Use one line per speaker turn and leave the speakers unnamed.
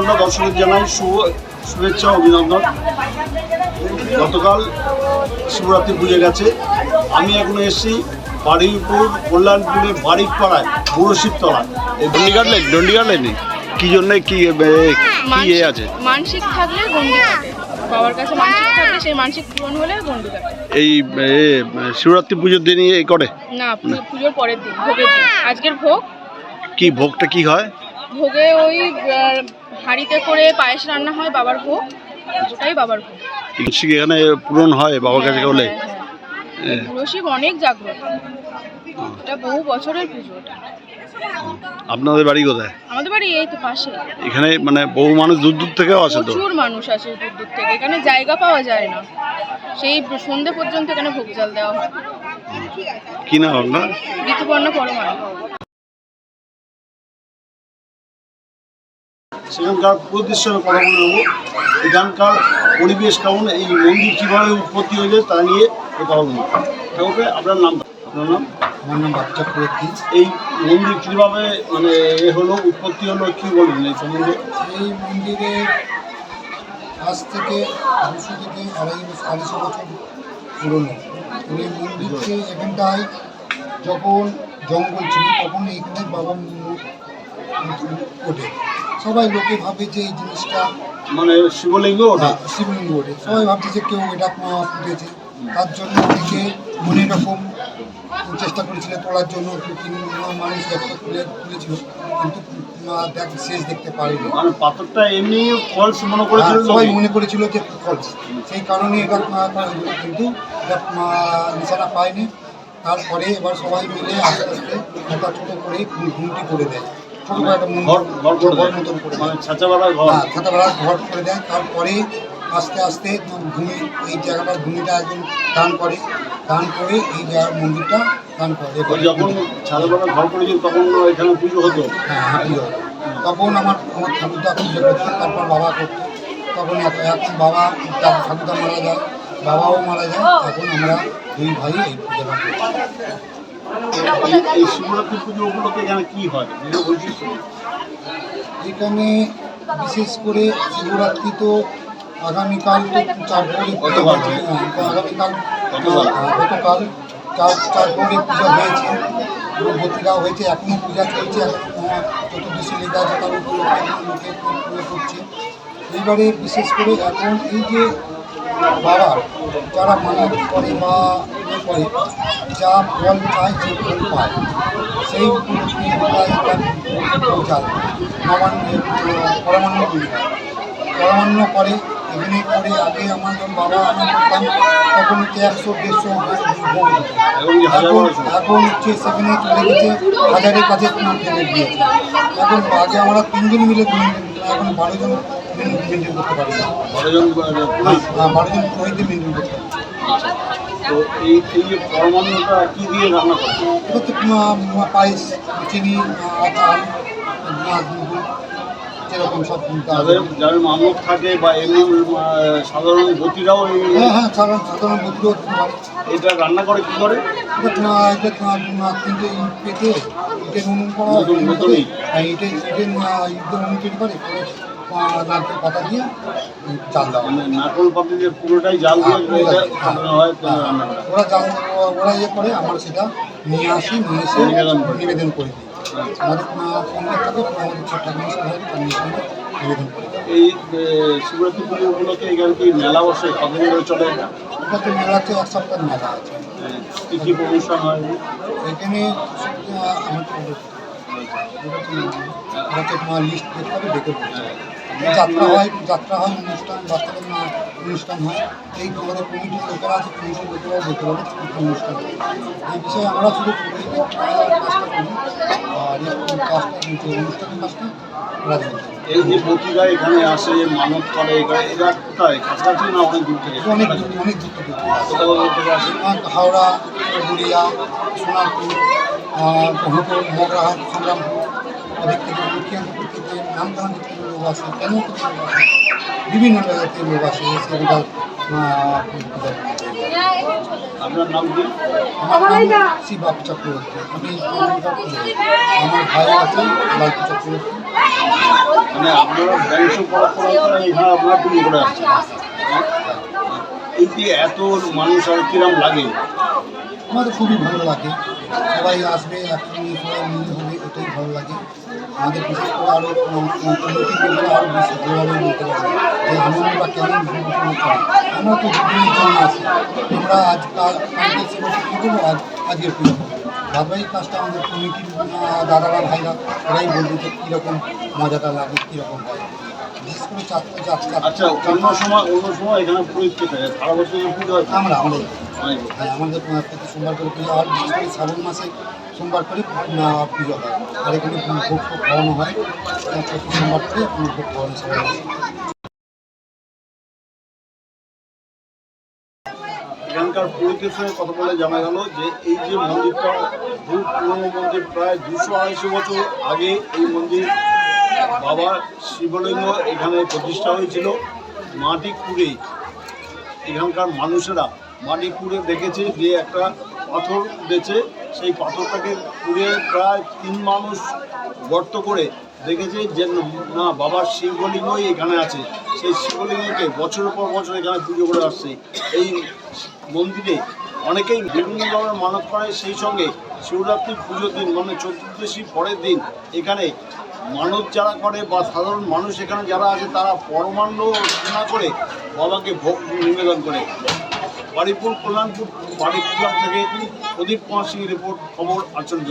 আমরা দর্শকের জানাই শুভ শুভেচ্ছা অভিনন্দন। গতকাল শিবরাত্রি পুজো গেছে। আমি এখন এসেছি বারুইপুর কল্যাণপুরে বাড়ির পাড়ায় বুড়ো শিবতলা এই
ডন্ডি কাটলেন ডন্ডি কাটলেন কি জন্য কি কি এ আছে?
মানসিক থাকলে গন্ডি বাবার কাছে মানসিক থাকলে সেই মানসিক পূরণ হলে গন্ডি
এই শিবরাত্রি পুজোর দিনই এই করে?
না পুজোর পরের দিন ভোগের দিন। আজকের ভোগ।
কি ভোগটা কি হয়?
ভোগে ওই হাঁড়িতে করে পায়েস রান্না হয় বাবার ভোগ ওটাই বাবার ভোগ
মানসিক এখানে পূরণ হয় বাবার কাছে বলে
হ্যাঁ, হ্যাঁ। বুড়ো শিব অনেক জাগ্রত। এটা বহু বছরের পুজো
আপনাদের বাড়ি কোথায়?
আমাদের বাড়ি এই তো পাশে
এখানে মানে বহু মানুষ দূর দূর থেকেও আসে তো?
প্রচুর মানুষ আসে দূর দূর থেকে। এখানে জায়গা পাওয়া যায় না। সেই সন্ধে পর্যন্ত এখানে ভোগ জল দেওয়া হয়।
কি নাম আপনার?
ঋতুপর্ণ পরমাণু
সেখানকার উদ্দেশ্য কথা বলে নেব এখানকার পরিবেশ কেমন এই মন্দির কীভাবে উৎপত্তি হয়েছে তা নিয়ে কথা বলব। কাউকে আপনার নাম? আপনার নাম?
আমার নাম চক্রবর্তী।
এই মন্দির কীভাবে মানে এ হলো উৎপত্তি হলো কী বলবেন এই সম্বন্ধে?
এই মন্দিরে আজ থেকে দুশো থেকে আড়াই বছর আড়াইশো বছর পুরনো। এই মন্দিরটি এখানটায় যখন জঙ্গল ছিল তখন এইখানে বাবা ওঠে সবাই লোকে ভাবে যে এই জিনিসটা
মানে শিবলিঙ্গ ওটা?
হ্যাঁ, শিবলিঙ্গ ওঠে সবাই ভাবছে যে কেউ এটা ফুটেছে। তার জন্য অনেকে অনেক রকম চেষ্টা করেছিল তোলার জন্য। মানুষ একটা তুলে তুলেছিল কিন্তু দেখ শেষ দেখতে পারেনি।
মানে পাথরটা এমনি ফলস মনে করেছিল
সবাই মনে করেছিল যে ফলস। সেই কারণে এটা। কিন্তু নিশানা পায়নি। তারপরে এবার সবাই মিলে আস্তে আস্তে একটা ছোটো করে ঘুমটি করে দেয়। ছোটো
ঘর ঘর করে দেয়। মানে ছাঁচাবেলার ঘর।
হ্যাঁ ঘর করে দেয়। তারপরে আস্তে আস্তে ভূমি এই জায়গাটার ভূমিটা একজন দান করে। দান করে এই জায়গার মন্দিরটা দান করে।
যখন ছাদের ঘর করেছিল তখন এখানে পুজো হতো।
হ্যাঁ হ্যাঁ পুজো। তখন আমার আমার ঠাকুরদা পুজো করতো তারপর বাবা করতো। তখন এখন বাবা তার ঠাকুরদা মারা যায় বাবাও মারা যায়। এখন আমরা দুই ভাই এই পুজোটা করি।
এই- এই শিবরাত্রি পুজো উপলক্ষে এখানে কি হয়
এখানে বিশেষ করে শিবরাত্রি তো আগামীকাল তো চার
গতকাল।
হয়েছে। হ্যাঁ, আগামীকাল।
গতকাল।
হ্যাঁ, চার চার ভোরে পুজো হয়েছে। ভর্তিরাও হয়েছে এখনও পূজা চলছে। এখনও চতুর্দশী লেখা আছে তার উপলক্ষে লোকে পুজো করছে। এইবারে বিশেষ করে এখন এই যে বাবা যারা মানত করে বা যা ফল চায় যে ফল পায় সেই উপলক্ষে নবান্ন পরমান্ন করে এখানে করে আগে আমার যখন বাবা আমি করতাম তখন হচ্ছে একশো দেড়শো এখন এখন হচ্ছে সেখানে চলে গেছে হাজারের কাছে ফেলে দিয়েছে এখন আগে আমরা তিনজন মিলে এখন বারো জন মেনটেন করতে পারি না
বারোজন
হ্যাঁ, বারো জন পুরোহিতদের মেনটেন করতে পারি
তো এই এই যে কি দিয়ে রান্না
পায়েস চিনি সব
মামলক থাকে বা এমনি সাধারণ গতিরাও এই
হ্যাঁ হ্যাঁ সাধারণ সাধারণ
এটা রান্না করে কি করে?
এটা পেতে ইটের উনুন করা
নতুন- নতুনই?
হ্যাঁ, ইটের ইটের আহ, ইটের উনুন তৈরি করে। পাতা দিয়ে চাল দেওয়া
মানে নারকল দিয়ে পুরোটাই জাল দিয়ে
হ্যাঁ, হ্যাঁ।
হয় হয়।
ওরা জাল ওরা ইয়ে করে আমরা সেটা নিয়ে আসি নিয়ে এসে
নিবেদন করি।
দিই আমাদের থাকে আমাদের নিবেদন করে।
এই এ, শিবরাত্রি পুজো উপলক্ষে এখানে কি মেলা বসে? কতদিন ধরে চলে? এটা
তো মেলা আছে এক সপ্তাহ মেলা আছে।
কি কি অনুষ্ঠান হয়?
এখানে বলতে ওরা তো তোমার লিস্ট দেখতে হবে দেখে বলতে হবে। যাত্রা হয় যাত্রা হয় অনুষ্ঠান বাচ্চাদের না অনুষ্ঠান হয় এই আমাদের কমিটির লোকেরা আছে কমিটির বলতে পারে অনুষ্ঠান এই বিষয়ে আমরা শুধু কাজটা করি আর কাজটা অনুষ্ঠানের।
এই যে এখানে আসে করে এখানে এরা কোথায় কাছাকাছি না অনেক দূর থেকে
দূর থেকে হাওড়া গড়িয়া সোনারপুর হতো মগরাহাট সংগ্রামপুর ওদিক থেকে লক্ষ্মীকান্তপুর থেকে নামখানা থেকে লোক আসে কেন থেকে লোক আসে বিভিন্ন জায়গা থেকে লোক আসে এসে
আপনার নাম কি?
আমার নাম শিবাপ চক্রবর্তী। আমি আমার ভাই আছে চক্রবর্তী।
মানে আপনারা বংশ পরম্পরা করে এখানে আপনারা পুজো করে আসছেন? এই যে এত মানুষ আর কিরম লাগে?
আমাদের খুবই ভালো লাগে। সবাই আসবে একসঙ্গে সবাই মিলে হবে এটাই ভালো লাগে। আমাদের বিশেষ করে আরও উন্নতি করলে আরও বেশি ভালোভাবে বলতে পারব যে আনন্দটা কেমন করতে আমরা তো দুদিনের জন্য আছি। আমরা আজ কাল, কালকে এসে কী আজ আজকের পুজো বাদবাকি কাজটা আমাদের কমিটির দাদারা, ভাইরা ওরাই বলবে যে কীরকম মজাটা লাগে, কীরকম হয়। বিশেষ করে চারটা যাত্রা
আচ্ছা অন্য সময় অন্য সময় এখানে পুরোহিত কে থাকে। সারা বছর পুজো হয়?
আমরা আমাদের
হয়।
হ্যাঁ আমাদের প্রতি সোমবার করে পুজো আর বিশেষ করে শ্রাবণ মাসে সোমবার করে পুজো হয়। আর এখানে ভোগ ফোগ খাওয়ানো হয়। প্রতি সোমবার করে ভোগ খাওয়ানো শ্রাবণ মাসে
এখানকার পুরোহিতের সঙ্গে কথা বলে জানা গেল যে এই যে মন্দিরটা বহু পুরনো মন্দির প্রায় দুশো আড়াইশো বছর আগে এই মন্দির বাবা শিবলিঙ্গ এখানে প্রতিষ্ঠা হয়েছিল মাটি খুঁড়ে এখানকার মানুষেরা মাটি খুঁড়ে দেখেছে যে একটা পাথর উঠেছে সেই পাথরটাকে খুঁড়ে প্রায় তিন মানুষ গর্ত করে দেখেছে যে না বাবার শিবলিঙ্গই এখানে আছে। সেই শিবলিঙ্গকে বছরের পর বছর এখানে পুজো করে আসছে। এই মন্দিরে অনেকেই বিভিন্ন ধরনের মানত করে। সেই সঙ্গে শিবরাত্রি পুজোর দিন মানে চতুর্দশী পরের দিন এখানে মানত যারা করে বা সাধারণ মানুষ এখানে যারা আছে, তারা পরমাণ্ড না করে বাবাকে ভোগ নিবেদন করে। বাড়িপুর কল্যাণপুর বাড়ি থেকে প্রদীপ কুমার সিং রিপোর্ট, খবর আচরণ